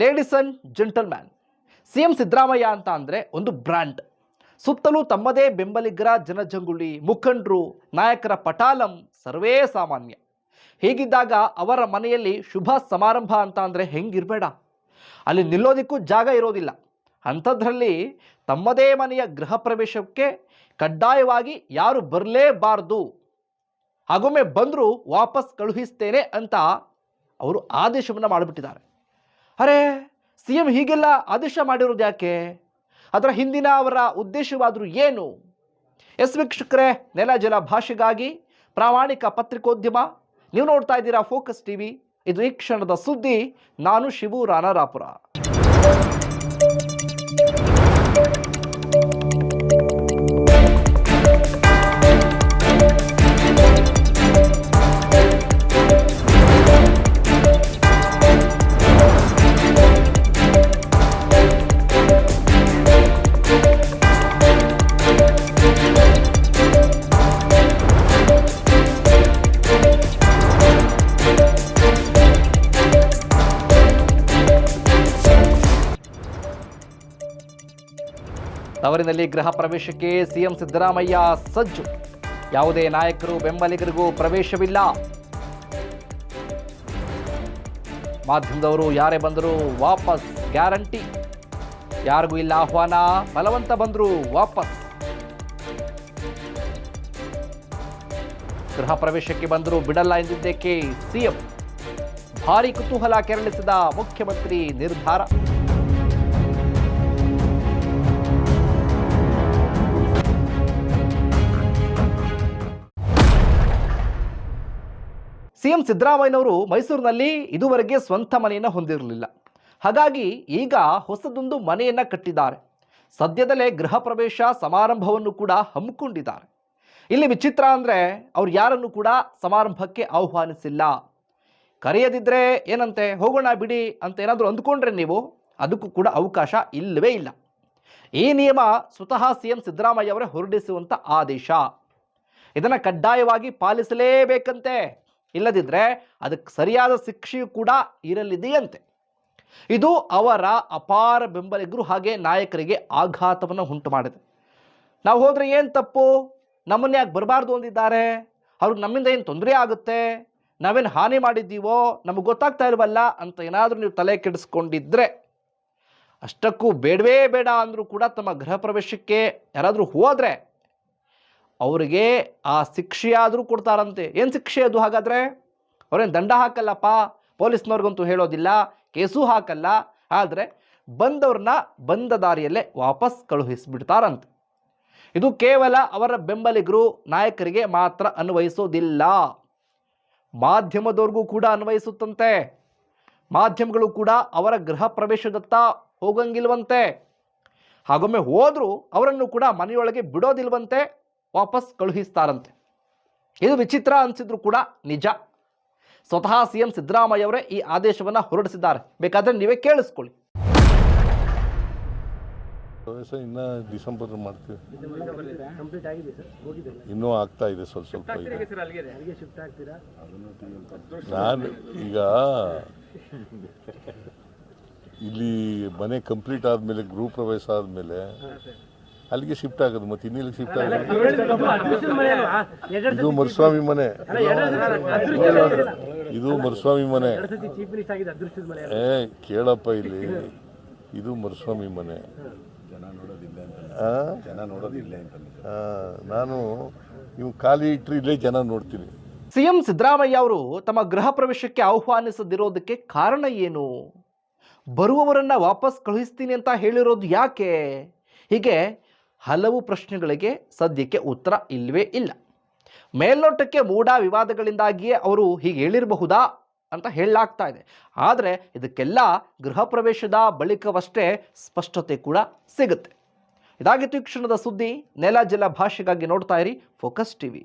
Ladies and gentleman C M Siddaramaiah ಅಂತ ಅಂದರೆ ಒಂದು ಬ್ರ್ಯಾಂಡ್ ಸುತ್ತಲೂ ತಮ್ಮದೇ ಬೆಂಬಲಿಗರ ಜನಜಂಗುಳಿ, ಮುಖಂಡರು, ನಾಯಕರ ಪಟಾಲಂ ಸರ್ವೇ ಸಾಮಾನ್ಯ. ಹೀಗಿದ್ದಾಗ ಅವರ ಮನೆಯಲ್ಲಿ ಶುಭ ಸಮಾರಂಭ ಅಂತ ಅಂದರೆ ಹೆಂಗಿರಬೇಡ. ಅಲ್ಲಿ ನಿಲ್ಲೋದಕ್ಕೂ ಜಾಗ ಇರೋದಿಲ್ಲ. ಅಂಥದ್ರಲ್ಲಿ ತಮ್ಮದೇ ಮನೆಯ ಗೃಹ ಪ್ರವೇಶಕ್ಕೆ ಕಡ್ಡಾಯವಾಗಿ ಯಾರು ಬರಲೇಬಾರ್ದು. ಹಾಗೊಮ್ಮೆ ಬಂದರೂ ವಾಪಸ್ ಕಳುಹಿಸ್ತೇನೆ ಅಂತ ಅವರು ಆದೇಶವನ್ನು ಮಾಡಿಬಿಟ್ಟಿದ್ದಾರೆ. ಅರೆ ಸಿ ಎಂ ಹೀಗೆಲ್ಲ ಆದೇಶ ಮಾಡಿರೋದು ಯಾಕೆ? ಅದರ ಹಿಂದಿನ ಅವರ ಉದ್ದೇಶವಾದರೂ ಏನು? ಎಸ್ ವೀಕ್ಷಕರೇ, ನೆಲ ಜಲ ಭಾಷೆಗಾಗಿ ಪ್ರಾಮಾಣಿಕ ಪತ್ರಿಕೋದ್ಯಮ. ನೀವು ನೋಡ್ತಾ ಇದ್ದೀರಾ ಫೋಕಸ್ ಟಿವಿ. ಇದು ಈ ಕ್ಷಣದ ಸುದ್ದಿ. ನಾನು ಶಿವು ರಾಣಾರಾಪುರ. ತವರಿನಲ್ಲಿ ಗೃಹ ಪ್ರವೇಶಕ್ಕೆ ಸಿಎಂ ಸಿದ್ದರಾಮಯ್ಯ ಸಜ್ಜು. ಯಾವುದೇ ನಾಯಕರು ಬೆಂಬಲಿಗರಿಗೂ ಪ್ರವೇಶವಿಲ್ಲ. ಮಾಧ್ಯಮದವರು ಯಾರೇ ಬಂದರೂ ವಾಪಸ್ ಗ್ಯಾರಂಟಿ. ಯಾರಿಗೂ ಇಲ್ಲ ಆಹ್ವಾನ, ಬಲವಂತ ಬಂದರೂ ವಾಪಸ್. ಗೃಹ ಪ್ರವೇಶಕ್ಕೆ ಬಂದರೂ ಬಿಡಲ್ಲ ಎಂದಿದ್ದಕ್ಕೆ ಸಿಎಂ. ಭಾರಿ ಕುತೂಹಲ ಕೆರಳಿಸಿದ ಮುಖ್ಯಮಂತ್ರಿ ನಿರ್ಧಾರ. ಸಿಎಂ ಸಿದ್ದರಾಮಯ್ಯನವರು ಮೈಸೂರಿನಲ್ಲಿ ಇದುವರೆಗೆ ಸ್ವಂತ ಮನೆಯನ್ನು ಹೊಂದಿರಲಿಲ್ಲ. ಹಾಗಾಗಿ ಈಗ ಹೊಸದೊಂದು ಮನೆಯನ್ನು ಕಟ್ಟಿದ್ದಾರೆ. ಸದ್ಯದಲ್ಲೇ ಗೃಹ ಪ್ರವೇಶ ಸಮಾರಂಭವನ್ನು ಕೂಡ ಹಮ್ಮಿಕೊಂಡಿದ್ದಾರೆ. ಇಲ್ಲಿ ವಿಚಿತ್ರ ಅಂದರೆ ಅವ್ರು ಯಾರನ್ನು ಕೂಡ ಸಮಾರಂಭಕ್ಕೆ ಆಹ್ವಾನಿಸಿಲ್ಲ. ಕರೆಯದಿದ್ದರೆ ಏನಂತೆ, ಹೋಗೋಣ ಬಿಡಿ ಅಂತ ಏನಾದರೂ ಅಂದ್ಕೊಂಡ್ರೆ ನೀವು? ಅದಕ್ಕೂ ಕೂಡ ಅವಕಾಶ ಇಲ್ಲವೇ ಇಲ್ಲ. ಈ ನಿಯಮ ಸ್ವತಃ ಸಿ ಎಂ ಸಿದ್ದರಾಮಯ್ಯ ಅವರೇ ಹೊರಡಿಸುವಂಥ ಆದೇಶ. ಇದನ್ನು ಕಡ್ಡಾಯವಾಗಿ ಪಾಲಿಸಲೇಬೇಕಂತೆ. ಇಲ್ಲದಿದ್ದರೆ ಅದಕ್ಕೆ ಸರಿಯಾದ ಶಿಕ್ಷೆಯು ಕೂಡ ಇರಲಿದೆಯಂತೆ. ಇದು ಅವರ ಅಪಾರ ಬೆಂಬಲಿಗರು ಹಾಗೆ ನಾಯಕರಿಗೆ ಆಘಾತವನ್ನು ಉಂಟು ಮಾಡಿದೆ. ನಾವು ಹೋದರೆ ಏನು ತಪ್ಪು? ನಮ್ಮನ್ನ ಯಾಕೆ ಬರಬಾರ್ದು ಅಂದಿದ್ದಾರೆ? ಅವ್ರಿಗೆ ನಮ್ಮಿಂದ ಏನು ತೊಂದರೆ ಆಗುತ್ತೆ? ನಾವೇನು ಹಾನಿ ಮಾಡಿದ್ದೀವೋ? ನಮಗೆ ಗೊತ್ತಾಗ್ತಾ ಇಲ್ವಲ್ಲ ಅಂತ ಏನಾದರೂ ನೀವು ತಲೆ ಕೆಡಿಸ್ಕೊಂಡಿದ್ರೆ. ಅಷ್ಟಕ್ಕೂ ಬೇಡವೇ ಬೇಡ ಅಂದರೂ ಕೂಡ ತಮ್ಮ ಗೃಹ ಪ್ರವೇಶಕ್ಕೆ ಯಾರಾದರೂ ಹೋದರೆ ಅವರಿಗೆ ಆ ಶಿಕ್ಷೆಯಾದರೂ ಕೊಡ್ತಾರಂತೆ. ಏನು ಶಿಕ್ಷೆ ಅದು ಹಾಗಾದರೆ? ಅವ್ರೇನು ದಂಡ ಹಾಕಲ್ಲಪ್ಪ? ಪೊಲೀಸ್ನವ್ರಿಗಂತೂ ಹೇಳೋದಿಲ್ಲ, ಕೇಸು ಹಾಕಲ್ಲ. ಆದರೆ ಬಂದವ್ರನ್ನ ಬಂದ ದಾರಿಯಲ್ಲೇ ವಾಪಸ್ ಕಳುಹಿಸಿಬಿಡ್ತಾರಂತೆ. ಇದು ಕೇವಲ ಅವರ ಬೆಂಬಲಿಗರು, ನಾಯಕರಿಗೆ ಮಾತ್ರ ಅನ್ವಯಿಸೋದಿಲ್ಲ. ಮಾಧ್ಯಮದವ್ರಿಗೂ ಕೂಡ ಅನ್ವಯಿಸುತ್ತಂತೆ. ಮಾಧ್ಯಮಗಳು ಕೂಡ ಅವರ ಗೃಹ ಪ್ರವೇಶದತ್ತ ಹೋಗಂಗಿಲ್ವಂತೆ. ಹಾಗೊಮ್ಮೆ ಹೋದರೂ ಅವರನ್ನು ಕೂಡ ಮನೆಯೊಳಗೆ ಬಿಡೋದಿಲ್ವಂತೆ. ವಾಪಸ್ ಕಳುಹಿಸ್ತಾರಂತೆ. ಇದು ವಿಚಿತ್ರ ಅನಿಸಿದ್ರು ಕೂಡ ನಿಜ. ಸ್ವತಃ ಸಿ ಎಂ ಸಿದ್ದರಾಮಯ್ಯ ಅವರೇ ಈ ಆದೇಶವನ್ನು ಹೊರಡಿಸಿದ್ದಾರೆ. ಬೇಕಾದರೆ ನೀವೇ ಕೇಳಿಸ್ಕೊಳ್ಳಿ. ಪ್ರವೇಶ ಇನ್ನ ಡಿಸೆಂಬರ್ ಮಾಡ್ತೀವಿ. ಕಂಪ್ಲೀಟ್ ಆಗಿದೆ ಸರ್ ಹೋಗಿದೆ. ಇನ್ನೂ ಆಗ್ತಾ ಇದೆ ಸ್ವಲ್ಪ ಸ್ವಲ್ಪ ಸರ್ ಅಲ್ಲಿಗೆ. ಅಲ್ಲಿಗೆ ಶಿಫ್ಟ್ ಆಗ್ತೀರಾ? ನಾನು ಈಗ ಇಲ್ಲಿ ಮನೆ ಕಂಪ್ಲೀಟ್ ಆದಮೇಲೆ ಗೃಹ ಪ್ರವೇಶ ಆದಮೇಲೆ ಅಲ್ಲಿಗೆ ಶಿಫ್ಟ್ ಆಗೋದು ಮತ್ತೆ ಇನ್ನಿಲ್ಲಿ ಶಿಫ್ಟ್ ಆಗೋದು? ಇದು ಮರುಸ್ವಾಮಿ ಮನೆ. ಇದು ಮರುಸ್ವಾಮಿ ಮನೆ. ಏ ಕೇಳಪ್ಪ ಇಲ್ಲಿ. ಇದು ಮರುಸ್ವಾಮಿ ಮನೆ. ನಾನು ನೀವು ಖಾಲಿ ಇಟ್ಟರೆ ಇಲ್ಲೇ ಜನ ನೋಡ್ತೀನಿ. ಸಿಎಂ ಸಿದ್ದರಾಮಯ್ಯ ಅವರು ತಮ್ಮ ಗೃಹ ಪ್ರವೇಶಕ್ಕೆ ಆಹ್ವಾನಿಸದಿರೋದಕ್ಕೆ ಕಾರಣ ಏನು? ಬರುವವರನ್ನ ವಾಪಸ್ ಕಳುಹಿಸ್ತೀನಿ ಅಂತ ಹೇಳಿರೋದು ಯಾಕೆ? ಹೀಗೆ ಹಲವು ಪ್ರಶ್ನೆಗಳಿಗೆ ಸದ್ಯಕ್ಕೆ ಉತ್ತರ ಇಲ್ಲವೇ ಇಲ್ಲ. ಮೇಲ್ನೋಟಕ್ಕೆ ಮೂಢ ವಿವಾದಗಳಿಂದಾಗಿಯೇ ಅವರು ಹೀಗೆ ಹೇಳಿರಬಹುದಾ ಅಂತ ಹೇಳಲಾಗ್ತಾ ಇದೆ. ಆದರೆ ಇದಕ್ಕೆಲ್ಲ ಗೃಹ ಪ್ರವೇಶದ ಬಳಿಕವಷ್ಟೇ ಸ್ಪಷ್ಟತೆ ಕೂಡ ಸಿಗುತ್ತೆ. ಇದಾಗಿತ್ತು ಈ ಕ್ಷಣದ ಸುದ್ದಿ. ನೆಲ ಜಲ ಭಾಷೆಗಾಗಿ ನೋಡ್ತಾ ಇರಿ. Focus TV.